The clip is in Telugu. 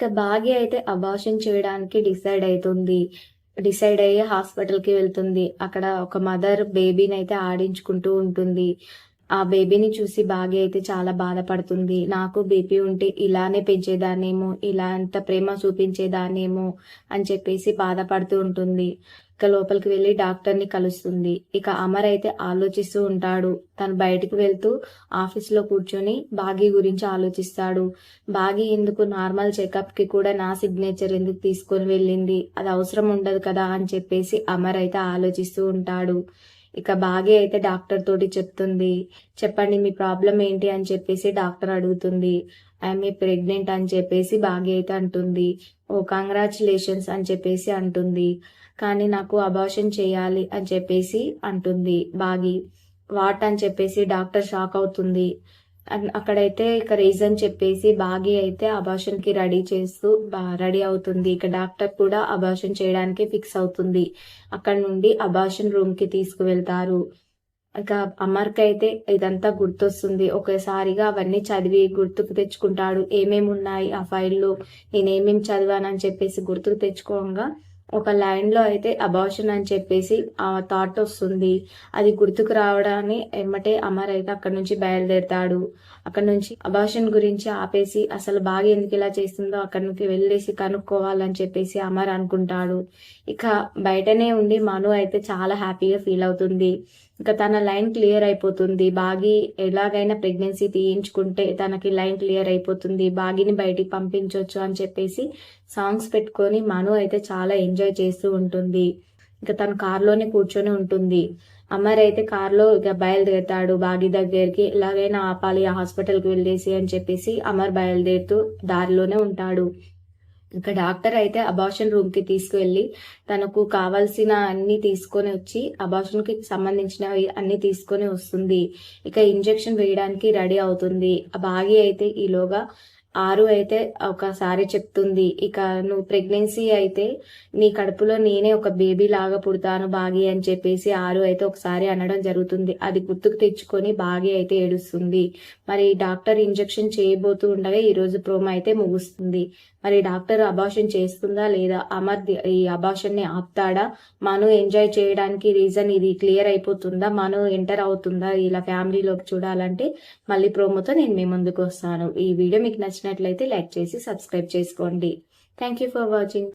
ఇక భాగ్య అయితే అబార్షన్ చేయడానికి డిసైడ్ అవుతుంది డిసైడ్ అయ్యి హాస్పిటల్కి వెళ్తుంది. అక్కడ ఒక మదర్ బేబీని అయితే ఆడించుకుంటూ ఉంటుంది. ఆ బేబీని చూసి బాగా అయితే చాలా బాధపడుతుంది. నాకు బేబీ ఉంటే ఇలానే పెంచేదాన్నేమో ఇలా అంత ప్రేమ చూపించేదాన్నేమో అని చెప్పేసి బాధపడుతూ ఉంటుంది. ఇక లోపలికి వెళ్ళి డాక్టర్ని కలుస్తుంది. ఇక అమర్ అయితే ఆలోచిస్తూ ఉంటాడు. తను బయటికి వెళ్తూ ఆఫీస్లో కూర్చొని బాగి గురించి ఆలోచిస్తాడు. బాగి ఎందుకు నార్మల్ చెకప్కి కూడా నా సిగ్నేచర్ ఎందుకు తీసుకొని వెళ్ళింది? అది అవసరం ఉండదు కదా అని చెప్పేసి అమర్ అయితే ఆలోచిస్తూ ఉంటాడు. ఇక బాగే అయితే డాక్టర్ తోటి చెప్తుంది. చెప్పండి మీ ప్రాబ్లం ఏంటి అని చెప్పేసి డాక్టర్ అడుగుతుంది. ఐఎమ్ ఏ ప్రెగ్నెంట్ అని చెప్పేసి బాగే అయితే అంటుంది. ఓ కంగ్రాచులేషన్స్ అని చెప్పేసి అంటుంది. కానీ నాకు అబార్షన్ చేయాలి అని చెప్పేసి అంటుంది బాగి. వాట్ అని చెప్పేసి డాక్టర్ షాక్ అవుతుంది. అక్కడైతే ఇక రీజన్ చెప్పేసి బాగి అయితే అబార్షన్కి రెడీ చేస్తూ రెడీ అవుతుంది. ఇక డాక్టర్ కూడా అబార్షన్ చేయడానికి ఫిక్స్ అవుతుంది. అక్కడ నుండి అబార్షన్ రూమ్కి తీసుకువెళ్తారు. ఇక అమర్కి అయితే ఇదంతా గుర్తొస్తుంది. ఒకసారిగా అవన్నీ చదివి గుర్తుకు తెచ్చుకుంటాడు. ఏమేమి ఉన్నాయి ఆ ఫైల్లో నేనేమేమి చదివానని చెప్పేసి గుర్తుకు తెచ్చుకోగా ఒక లైన్లో అయితే అబార్షన్ అని చెప్పేసి ఆ థాట్ వస్తుంది. అది గుర్తుకు రావడాన్ని ఎమ్మటే అమర్ అయితే అక్కడ నుంచి బయలుదేరుతాడు. అక్కడ నుంచి అబార్షన్ గురించి ఆపేసి అసలు బాగా ఎందుకు ఇలా చేస్తుందో అక్కడ నుంచి వెళ్ళేసి కనుక్కోవాలని చెప్పేసి అమర్ అనుకుంటాడు. ఇక బయటనే ఉండి మను అయితే చాలా హ్యాపీగా ఫీల్ అవుతుంది. ఇంకా తన లైన్ క్లియర్ అయిపోతుంది. బాగి ఎలాగైనా ప్రెగ్నెన్సీ తీయించుకుంటే తనకి లైన్ క్లియర్ అయిపోతుంది. బాగిని బయటికి పంపించవచ్చు అని చెప్పేసి సాంగ్స్ పెట్టుకొని మను అయితే చాలా ఎంజాయ్ చేస్తూ ఉంటుంది. ఇంకా తను కార్లోనే కూర్చొని ఉంటుంది. అమర్ అయితే కార్లో ఇక బయలుదేరుతాడు. బాగి దగ్గరికి ఎలాగైనా ఆపాలి హాస్పిటల్కి వెళ్ళేసి అని చెప్పేసి అమర్ బయలుదేరుతూ దారిలోనే ఉంటాడు. ఇక డాక్టర్ అయితే అబార్షన్ రూమ్కి తీసుకువెళ్ళి తనకు కావాల్సిన అన్ని తీసుకొని వచ్చి అబార్షన్కి సంబంధించినవి అన్ని తీసుకొని వస్తుంది. ఇక ఇంజెక్షన్ వేయడానికి రెడీ అవుతుంది. ఆ బాగి అయితే ఈలోగా ఆరు అయితే ఒకసారి చెప్తుంది. ఇక నువ్వు ప్రెగ్నెన్సీ అయితే నీ కడుపులో నేనే ఒక బేబీ లాగా పుడతాను బాగి అని చెప్పేసి ఆరు అయితే ఒకసారి అనడం జరుగుతుంది. అది గుర్తుకు తెచ్చుకొని బాగి అయితే ఏడుస్తుంది. మరి డాక్టర్ ఇంజెక్షన్ చేయబోతూ ఉండగా ఈ రోజు ప్రోమో అయితే ముగుస్తుంది. మరి డాక్టర్ అబార్షన్ చేస్తుందా లేదా? అమర్ ఈ అబార్షన్ని ఆపుతాడా? మను ఎంజాయ్ చేయడానికి రీజన్ ఇది క్లియర్ అయిపోతుందా? మను ఎంటర్ అవుతుందా? ఇలా ఫ్యామిలీలోకి చూడాలంటే మళ్ళీ ప్రోమోతో నేను మీ ముందుకు వస్తాను. ఈ వీడియో మీకు నచ్చినట్లయితే లైక్ చేసి సబ్స్క్రైబ్ చేసుకోండి. Thank you for watching